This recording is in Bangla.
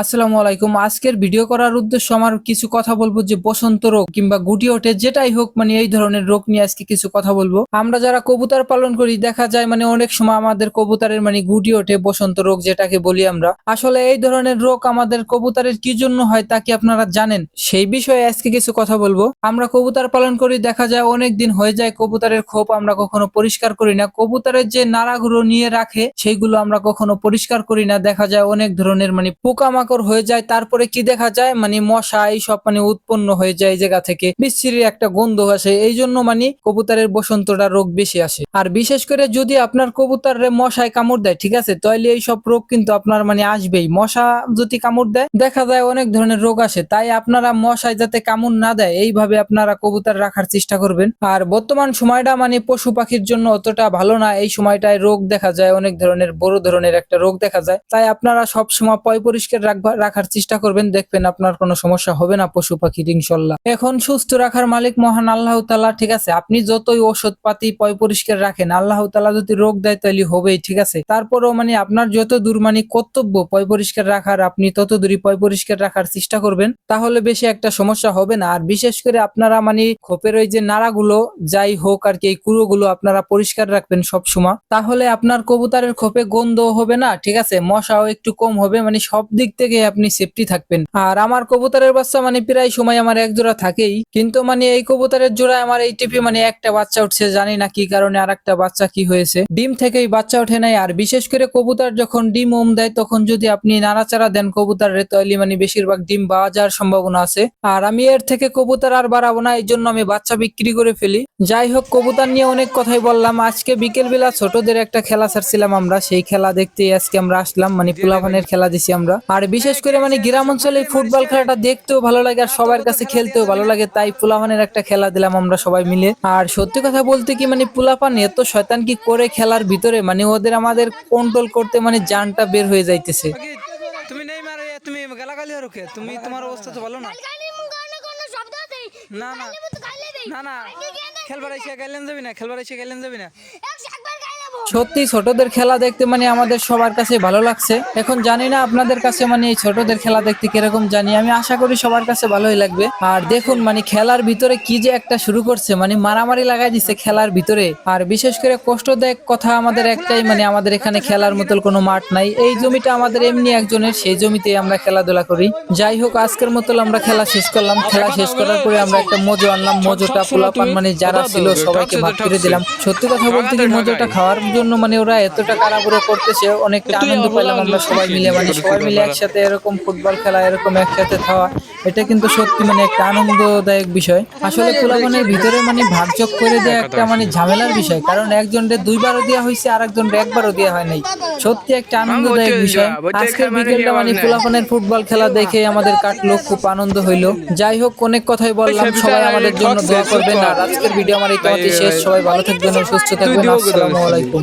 আসসালামু আলাইকুম। আজকের ভিডিও করার উদ্দেশ্য আমার কিছু কথা বলব যে বসন্ত রোগ কিংবা গুটি ওঠে, যেটাই হোক মানে এই ধরনের রোগ নিয়ে আজকে কিছু কথা বলব। আমরা যারা কবুতর পালন করি, দেখা যায় মানে অনেক সময় আমাদের কবুতরের মানে গুটি ওঠে, বসন্ত রোগ যেটাকে বলি আমরা। আসলে এই ধরনের রোগ আমাদের কবুতরের কি জন্য হয় তা কি আপনারা জানেন? সেই বিষয়ে আজকে কিছু কথা বলব। আমরা কবুতর পালন করি, দেখা যায় অনেক দিন হয়ে যায় কবুতরের খোপ আমরা কখনো পরিষ্কার করি না। কবুতরের যে নাড়াগুলো নিয়ে রাখে সেইগুলো আমরা কখনো পরিষ্কার করি না। দেখা যায় অনেক ধরনের মানে পোকামাকড় হয়ে যায়, তারপরে কি দেখা যায়? মানে মশা, এইসব মানে উৎপন্ন হয়ে যায় এই জায়গা থেকে। বিচ্ছিরির একটা গন্ধ আসে এই জন্য মানে কবুতরের বসন্তটা রোগ বেশি আসে। আর বিশেষ করে যদি আপনার কবুতরের মশায় কামড় দেয়, ঠিক আছে? তাহলে এই সব রোগ কিন্তু আপনার মানে আসবেই। মশা যদি কামড় দেয়, দেখা যায় অনেক ধরনের রোগ আসে। তাই আপনারা মশায় যাতে কামড় না দেয়, এইভাবে আপনারা কবুতর রাখার চেষ্টা করবেন। আর বর্তমান সময়টা মানে পশু পাখির জন্য অতটা ভালো না। এই সময়টায় রোগ দেখা যায়, অনেক ধরনের, বড় ধরনের একটা রোগ দেখা যায়। তাই আপনারা সব সময় পয় পরিষ্কার রাখার চেষ্টা করবেন, দেখবেন আপনার কোনো সমস্যা হবে না পশু পাখির ইনশাল্লাহ। এখন সুস্থ রাখার মালিক মহান আল্লাহ তাআলা, ঠিক আছে? আপনি যতই ওষুধ পাতি পয় পরিষ্কার রাখেন, আল্লাহ তাআলা যদি রোগ দেয় তাহলে হবেই, ঠিক আছে? তারপরেও মানে আপনার যত দূর মানে কর্তব্য পয় পরিষ্কার রাখার, আপনি তত দূরই পয় পরিষ্কার রাখার চেষ্টা করবেন, তাহলে বেশি একটা সমস্যা হবে না। আর বিশেষ করে আপনারা মানে খোপের ওই যে নাড়াগুলো, যাই হোক আর কি, এই কুড়োগুলো আপনারা পরিষ্কার রাখবেন সব সময় তাহলে আপনার কবুতরের খোপে গন্ধ হবে না, ঠিক আছে? মশাও একটু কম হবে মানে সব দিক থেকে আপনি সেফটি থাকবেন। আর আমার কবুতরের বাচ্চা মানে প্রায় সময় আমার এক জোড়া থাকেই। কিন্তু মানে এই কবুতরের জোড়া আমার এই টিপে মানে একটা বাচ্চা উঠছে জানি না কি কারণে আর একটা বাচ্চা কি হয়েছে। ডিম থেকেই বাচ্চা ওঠে নাই। আর বিশেষ করে কবুতর যখন ডিম ওম দেয় তখন যদি আপনি নাড়াচাড়া দেন কবুতরের তাহলে মানে বেশিরভাগ ডিম পাওয়া যাওয়ার সম্ভাবনা আছে। আর আমি এর থেকে কবুতর আর বাড়াবো না এই জন্য আমি বাচ্চা বিক্রি করে ফেলি। যাই হোক কবুতর নিয়ে অনেক কথাই বললাম। আজকে বিকেল বেলা ছোটদের একটা খেলা ছাড়ছিলাম আমরা। সেই খেলা দেখতে আজকে আমরা আসলাম মানে পোলাভানের খেলা দিছি আমরা। আর বিশেষ করে মানে গ্রাম অঞ্চলে ফুটবল খেলাটা দেখতেও ভালো লাগে আর সবার কাছে খেলতেও ভালো লাগে। তাই পোলাভানের একটা খেলা দিলাম আমরা সবাই মিলে। আর সত্যি কথা বলতে কি মানে পোলাপান এত শয়তান কি করে খেলার ভিতরে? মানে ওদের আমাদের কন্ট্রোল করতে মানে জানটা বের হয়ে যাইতেছে। তুমি নেই মারে তুমি গালাগালি আর ওকে তুমি তোমার অবস্থা তো ভালো না। না না। না না। খেলবার এসে গাইলেন যাবি না? খেলবার এসে গাইলেন যাবি না? সত্যি ছোটদের খেলা দেখতে মানে আমাদের সবার কাছে ভালো লাগছে। এখন জানি না আপনাদের কাছে মানে এই ছোটদের খেলা দেখতে কীরকম জানি। আমি আশা করি সবার কাছে ভালোই লাগবে। আর দেখুন মানে খেলার ভিতরে কি যে একটা শুরু করছে মানে মারামারি লাগাই দিছে খেলার ভিতরে। আর বিশেষ করে কষ্টদায়ক কথা আমাদের একটাই মানে আমাদের এখানে খেলার মতো কোনো মাঠ নাই। এই জমিটা আমাদের এমনি একজনের, সেই জমিতে আমরা খেলাধুলা করি। যাই হোক, আজকের মতো আমরা খেলা শেষ করলাম। খেলা শেষ করার পরে আমরা একটা মজো আনলাম। মজোটা পোলাপান মানে যারা ছিল সবাইকে ভাগ করে দিলাম। সত্যি কথা বলতে কি মজোটা খাওয়ার জন্য মানে ওরা এতটা কারাবুড়ো করতেছে অনেকটা আনন্দ পেলাম আমরা সবাই মিলে মানে সবাই মিলে একসাথে এরকম ফুটবল খেলা এরকম একসাথে খাওয়া এটা কিন্তু সত্যি মানে একটা আনন্দদায়ক বিষয়। আসলে পোলাপানের ভিতরে মানে ভাগযোগ করে দেওয়া একটা মানে ঝামেলার বিষয় কারণ একজনের দুইবারও দেওয়া হয়েছে আর একজনের একবারও দেওয়া হয় নাই। সত্যি একটা আনন্দদায়ক বিষয়। আজকের বিকেলটা মানে পোলাপানের ফুটবল খেলা দেখে আমাদের কাটলো খুব আনন্দ হইল। যাই হোক অনেক কথাই বললাম সবাই আমাদের জন্য দোয়া করবেন আর আজকের ভিডিও আমার এই কথাটি শেষ সবাই ভালো থাকবেন সুস্থ থাকবেন আসসালামু আলাইকুম।